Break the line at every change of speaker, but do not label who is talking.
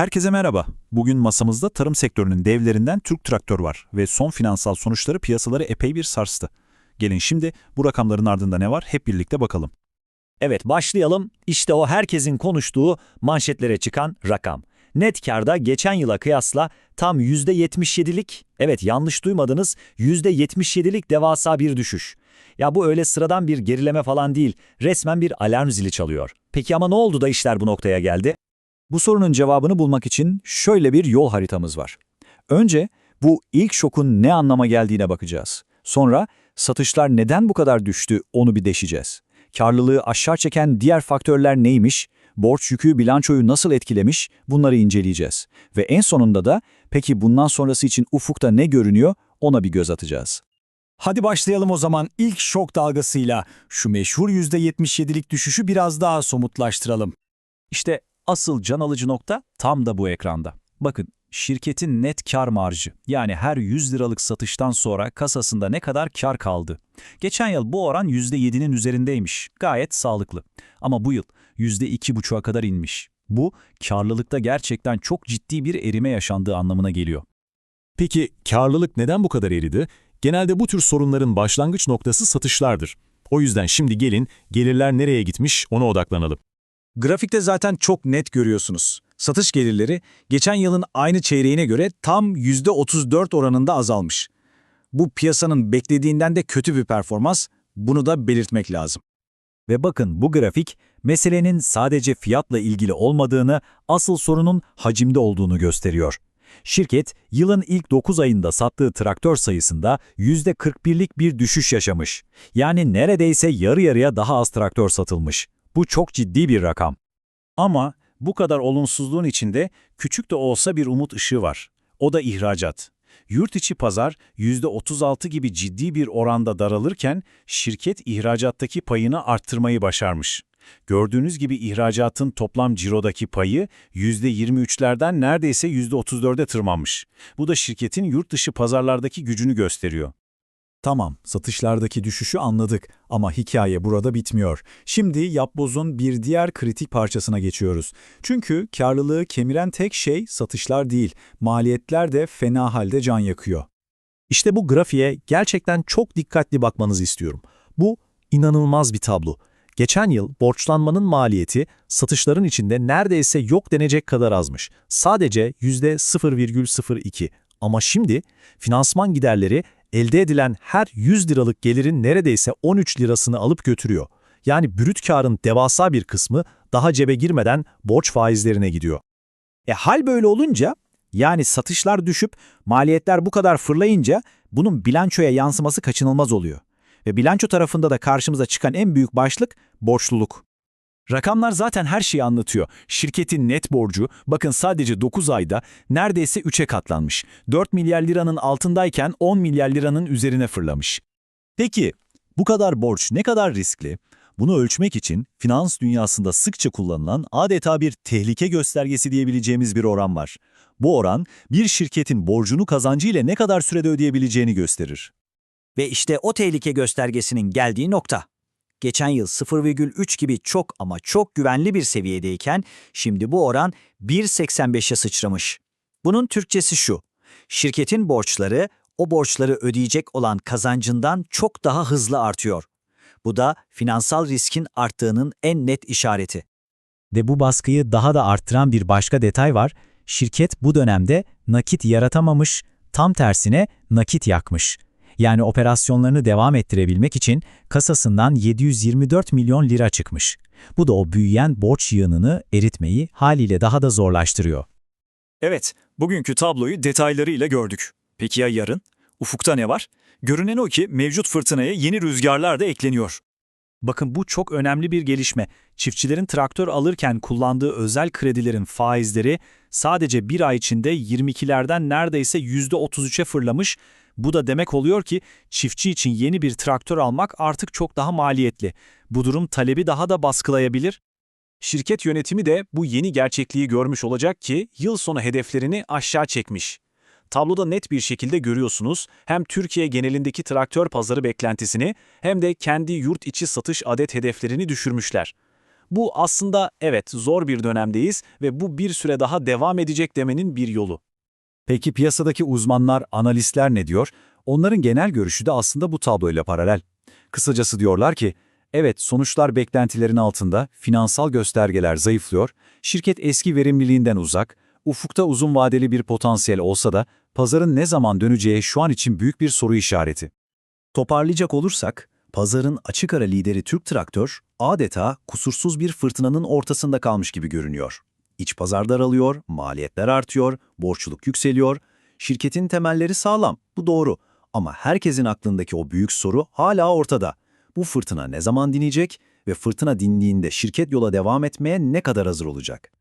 Herkese merhaba. Bugün masamızda tarım sektörünün devlerinden Türk Traktör var ve son finansal sonuçları piyasaları epey bir sarstı. Gelin şimdi bu rakamların ardında ne var hep birlikte bakalım.
Evet başlayalım. İşte o herkesin konuştuğu manşetlere çıkan rakam. Net karda geçen yıla kıyasla tam %77'lik, evet yanlış duymadınız, %77'lik devasa bir düşüş. Ya bu öyle sıradan bir gerileme falan değil, resmen bir alarm zili çalıyor. Peki ama ne oldu da işler bu noktaya geldi?
Bu sorunun cevabını bulmak için şöyle bir yol haritamız var. Önce bu ilk şokun ne anlama geldiğine bakacağız. Sonra satışlar neden bu kadar düştü onu bir deşeceğiz. Karlılığı aşağı çeken diğer faktörler neymiş, borç yükü bilançoyu nasıl etkilemiş bunları inceleyeceğiz. Ve en sonunda da peki bundan sonrası için ufukta ne görünüyor ona bir göz atacağız.
Hadi başlayalım o zaman ilk şok dalgasıyla. Şu meşhur %77'lik düşüşü biraz daha somutlaştıralım.
İşte asıl can alıcı nokta tam da bu ekranda. Bakın şirketin net kar marjı yani her 100 liralık satıştan sonra kasasında ne kadar kar kaldı. Geçen yıl bu oran %7'nin üzerindeymiş. Gayet sağlıklı. Ama bu yıl %2,5'a kadar inmiş. Bu karlılıkta gerçekten çok ciddi bir erime yaşandığı anlamına geliyor.
Peki karlılık neden bu kadar eridi? Genelde bu tür sorunların başlangıç noktası satışlardır. O yüzden şimdi gelin gelirler nereye gitmiş ona odaklanalım.
Grafikte zaten çok net görüyorsunuz. Satış gelirleri geçen yılın aynı çeyreğine göre tam %34 oranında azalmış. Bu piyasanın beklediğinden de kötü bir performans, bunu da belirtmek lazım.
Ve bakın bu grafik meselenin sadece fiyatla ilgili olmadığını, asıl sorunun hacimde olduğunu gösteriyor. Şirket yılın ilk 9 ayında sattığı traktör sayısında %41'lik bir düşüş yaşamış. Yani neredeyse yarı yarıya daha az traktör satılmış. Bu çok ciddi bir rakam.
Ama bu kadar olumsuzluğun içinde küçük de olsa bir umut ışığı var. O da ihracat. Yurt içi pazar %36 gibi ciddi bir oranda daralırken şirket ihracattaki payını arttırmayı başarmış. Gördüğünüz gibi ihracatın toplam cirodaki payı %23'lerden neredeyse %34'e tırmanmış. Bu da şirketin yurt dışı pazarlardaki gücünü gösteriyor.
Tamam, satışlardaki düşüşü anladık ama hikaye burada bitmiyor. Şimdi yapbozun bir diğer kritik parçasına geçiyoruz. Çünkü karlılığı kemiren tek şey satışlar değil, maliyetler de fena halde can yakıyor.
İşte bu grafiğe gerçekten çok dikkatli bakmanızı istiyorum. Bu inanılmaz bir tablo. Geçen yıl borçlanmanın maliyeti satışların içinde neredeyse yok denecek kadar azmış. Sadece %0,02. Ama şimdi finansman giderleri elde edilen her 100 liralık gelirin neredeyse 13 lirasını alıp götürüyor. Yani brüt karın devasa bir kısmı daha cebe girmeden borç faizlerine gidiyor.
E hal böyle olunca, yani satışlar düşüp maliyetler bu kadar fırlayınca bunun bilançoya yansıması kaçınılmaz oluyor. Ve bilanço tarafında da karşımıza çıkan en büyük başlık borçluluk.
Rakamlar zaten her şeyi anlatıyor. Şirketin net borcu, bakın sadece 9 ayda neredeyse 3'e katlanmış. 4 milyar liranın altındayken 10 milyar liranın üzerine fırlamış.
Peki bu kadar borç ne kadar riskli? Bunu ölçmek için finans dünyasında sıkça kullanılan adeta bir tehlike göstergesi diyebileceğimiz bir oran var. Bu oran bir şirketin borcunu kazancı ile ne kadar sürede ödeyebileceğini gösterir.
Ve işte o tehlike göstergesinin geldiği nokta. Geçen yıl 0,3 gibi çok ama çok güvenli bir seviyedeyken şimdi bu oran 1,85'e sıçramış. Bunun Türkçesi şu. Şirketin borçları o borçları ödeyecek olan kazancından çok daha hızlı artıyor. Bu da finansal riskin arttığının en net işareti.
Ve bu baskıyı daha da arttıran bir başka detay var. Şirket bu dönemde nakit yaratamamış, tam tersine nakit yakmış. Yani operasyonlarını devam ettirebilmek için kasasından 724 milyon lira çıkmış. Bu da o büyüyen borç yığınını eritmeyi haliyle daha da zorlaştırıyor.
Evet, bugünkü tabloyu detaylarıyla gördük. Peki ya yarın? Ufukta ne var? Görünen o ki mevcut fırtınaya yeni rüzgarlar da ekleniyor. Bakın bu çok önemli bir gelişme. Çiftçilerin traktör alırken kullandığı özel kredilerin faizleri sadece bir ay içinde 22'lerden neredeyse %33'e fırlamış. Bu da demek oluyor ki çiftçi için yeni bir traktör almak artık çok daha maliyetli. Bu durum talebi daha da baskılayabilir. Şirket yönetimi de bu yeni gerçekliği görmüş olacak ki yıl sonu hedeflerini aşağı çekmiş. Tabloda net bir şekilde görüyorsunuz hem Türkiye genelindeki traktör pazarı beklentisini hem de kendi yurt içi satış adet hedeflerini düşürmüşler.
Bu aslında evet zor bir dönemdeyiz ve bu bir süre daha devam edecek demenin bir yolu.
Peki piyasadaki uzmanlar, analistler ne diyor? Onların genel görüşü de aslında bu tabloyla paralel. Kısacası diyorlar ki, evet sonuçlar beklentilerin altında, finansal göstergeler zayıflıyor, şirket eski verimliliğinden uzak, ufukta uzun vadeli bir potansiyel olsa da pazarın ne zaman döneceği şu an için büyük bir soru işareti.
Toparlayacak olursak, pazarın açık ara lideri Türk Traktör adeta kusursuz bir fırtınanın ortasında kalmış gibi görünüyor. İç pazar daralıyor, maliyetler artıyor, borçluluk yükseliyor. Şirketin temelleri sağlam, bu doğru. Ama herkesin aklındaki o büyük soru hala ortada. Bu fırtına ne zaman dinecek ve fırtına dindiğinde şirket yola devam etmeye ne kadar hazır olacak?